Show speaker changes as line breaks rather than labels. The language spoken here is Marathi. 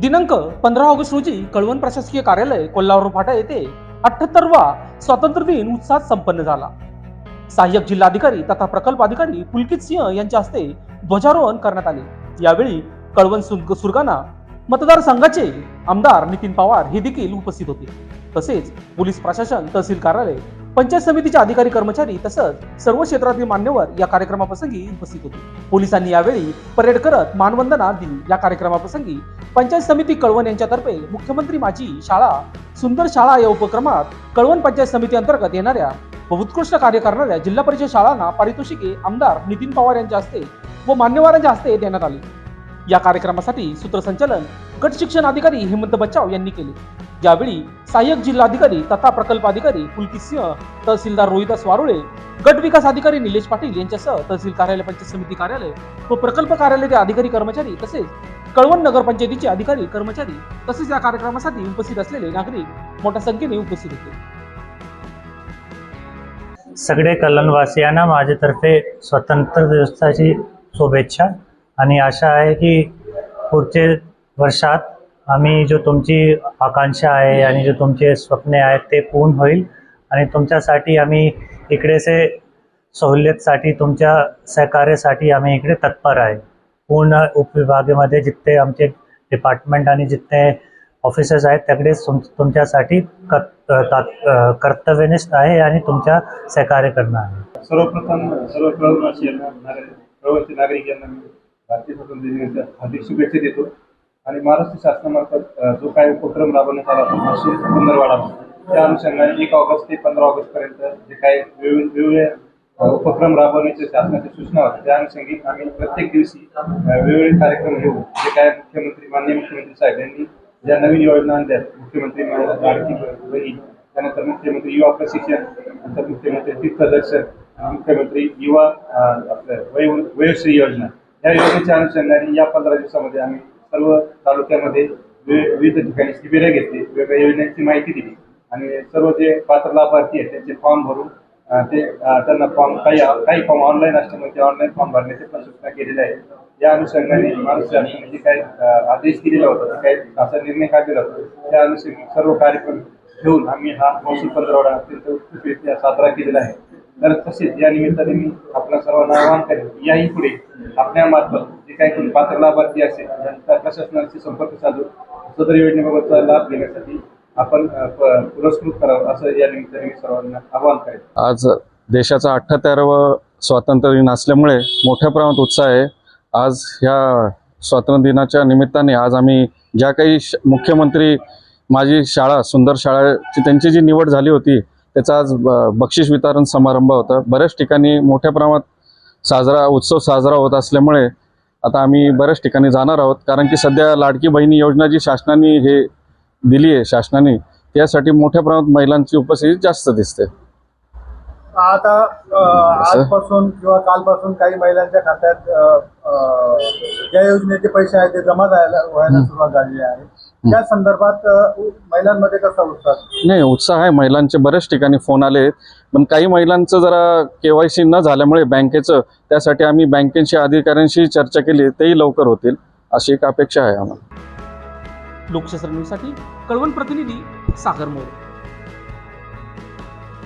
दिनांक पंधरा ऑगस्ट रोजी कळवण प्रशासकीय कार्यालय कोल्हापूर फाटा येथे अठ्ठ्याहत्तरवा स्वातंत्र्य दिन उत्साहात संपन्न झाला. सहाय्यक जिल्हाधिकारी तथा प्रकल्प अधिकारी पुलकित सिंह यांच्या हस्ते ध्वजारोहण करण्यात आले. यावेळी कळवण सुरगाणा मतदारसंघाचे आमदार नितीन पवार हे देखील उपस्थित होते. तसेच पोलीस प्रशासन तहसील कार्यालय पंचायत समितीचे अधिकारी कर्मचारी तसंच सर्व क्षेत्रातील मान्यवर या कार्यक्रमाप्रसंगी उपस्थित होते. पोलिसांनी यावेळी परेड करत मानवंदना दिली या कार्यक्रमाप्रसंगी पंचायत समिती कळवण यांच्यातर्फे मुख्यमंत्री माझी शाळा सुंदर शाळा या उपक्रमात कळवण पंचायत समिती अंतर्गत येणाऱ्या व उत्कृष्ट कार्य करणाऱ्या जिल्हा परिषद शाळांना पारितोषिके आमदार नितीन पवार यांच्या हस्ते व मान्यवरांच्या हस्ते देण्यात आली. या कार्यक्रमासाठी सूत्रसंचालन गट शिक्षण अधिकारी हेमंत बच्चाव यांनी केले. यावेळी सहाय्यक जिल्हाधिकारी तथा प्रकल्प अधिकारी पुलकित सिंह तहसीलदार रोहिदास वारुळे गट विकास अधिकारी निलेश पाटील यांच्यासह तहसील कार्यालय पंचायत समिती कार्यालय व प्रकल्प कार्यालयाचे अधिकारी कर्मचारी तसेच कळवण नगरपंचायतीचे अधिकारी कर्मचारी तसेच या कार्यक्रमासाठी उपस्थित असलेले नागरिक मोठ्या संख्येने उपस्थित होते.
सगळे कल्याणवासियांना माझ्यातर्फे स्वतंत्र दिवसाची शुभेच्छा आणि आशा आहे की पुढचे वर्षात आम्ही जो तुमची आकांक्षा आहे आणि जो तुमचे स्वप्ने आहेत ते पूर्ण होईल. आणि तुमच्यासाठी आम्ही इकडेचे सहुल्यतसाठी तुमच्या सहकार्यासाठी आम्ही इकडे तत्पर आहे. पूर्ण उपविभागामध्ये जिथे आमचे डिपार्टमेंट आणि जिथे ऑफिसर्स आहेत त्याकडेच तुम तुमच्यासाठी कर्तव्यनिष्ठ आहे आणि तुमच्या सहकार्य करणं आहे.
सर्वप्रथम सर्व प्रवासी नागरिक यांना भारतीय स्वातंत्र्य दिनाच्या हार्दिक शुभेच्छा देतो. आणि महाराष्ट्र शासनामार्फत जो काही उपक्रम राबवण्यात आला होता महसूल पंधरवाडा त्या अनुषंगाने एक ऑगस्ट ते पंधरा ऑगस्ट पर्यंत जे काही वेगवेगळे उपक्रम राबवण्याच्या शासनाच्या सूचना होत्या. त्या अनुषंगी आम्ही प्रत्येक दिवशी वेगवेगळे कार्यक्रम घेऊ जे काय मुख्यमंत्री माननीय मुख्यमंत्री साहेब यांनी ज्या नवीन योजना आणल्या मुख्यमंत्री आर्थिक बहीण त्यानंतर मुख्यमंत्री युवा प्रशिक्षण नंतर मुख्यमंत्री तीर्थदर्शन मुख्यमंत्री युवा आपलं वय वयोश्री योजना. या योजनेच्या अनुषंगाने या पंधरा दिवसामध्ये आम्ही सर्व तालुक्यामध्ये वि- विविध ठिकाणी शिबिरं घेतली वेगवेगळ्या योजनांची माहिती दिली. आणि सर्व जे पात्र लाभार्थी आहेत त्यांचे फॉर्म भरून ते त्यांना फॉर्म काही काही फॉर्म ऑनलाईन असल्यामुळे ते ऑनलाईन फॉर्म भरण्याची पण सूचना केलेल्या आहेत या अनुषंगाने महाराष्ट्र शासनाने जे म्हणजे काही आदेश दिलेला होता काही असा निर्णय काढलेला होता. त्या अनुषंगी सर्व कार्यक्रम ठेवून आम्ही हा महसूल पंधरवडा अत्यंत उत्कृष्टरित्या साजरा केलेला आहे. तर तसेच या निमित्ताने मी आपल्या सर्वांना आवाहन करेन याही पुढे आपल्यामार्फत जे काही कोणी पात्र लाभार्थी असेल त्यांचा प्रशासनाशी संपर्क साधून सदर योजनेबाबतचा लाभ घेण्यासाठी आपण पुरस्कृत करावं असं या निमित्ताने मी सर्वांना आवाहन करेल
आज देशाचा अठ्ठ्याहत्तरावं स्वातंत्र्य दिन असल्यामुळे मोठ्या प्रमाणात उत्साह आहे. आज ह्या स्वातंत्र्य दिनाच्या निमित्ताने आज आम्ही ज्या काही मुख्यमंत्री माझी शाळा सुंदर शाळाची त्यांची जी निवड झाली होती त्याचा आज बक्षीस वितरण समारंभ होता. बऱ्याच ठिकाणी मोठ्या प्रमाणात साजरा उत्सव साजरा होत असल्यामुळे आता आम्ही बऱ्याच ठिकाणी जाणार आहोत. कारण की सध्या लाडकी बहिणी योजना जी शासनाने हे दिली आहे शासनाने त्यासाठी मोठ्या प्रमाणात महिलांची उपस्थिती जास्त दिसते.
आता आजपासून किंवा कालपासून काही महिलांच्या खात्यात ज्या योजनेचे पैसे आहेत ते जमा व्हायला सुरुवात झालेली आहे. त्या संदर्भात महिलांमध्ये कसा उत्साह?
नाही उत्साह आहे. महिलांचे बऱ्याच ठिकाणी फोन आले आहेत. पण काही महिलांचं जरा केवायसी न झाल्यामुळे बँकेचं त्यासाठी आम्ही बँकेच्या अधिकाऱ्यांशी चर्चा केली तेही लवकर होतील अशी एक अपेक्षा आहे आम्हाला.
लोकशास्त्र न्यूजसाठी कळवण प्रतिनिधी सागर मोरे.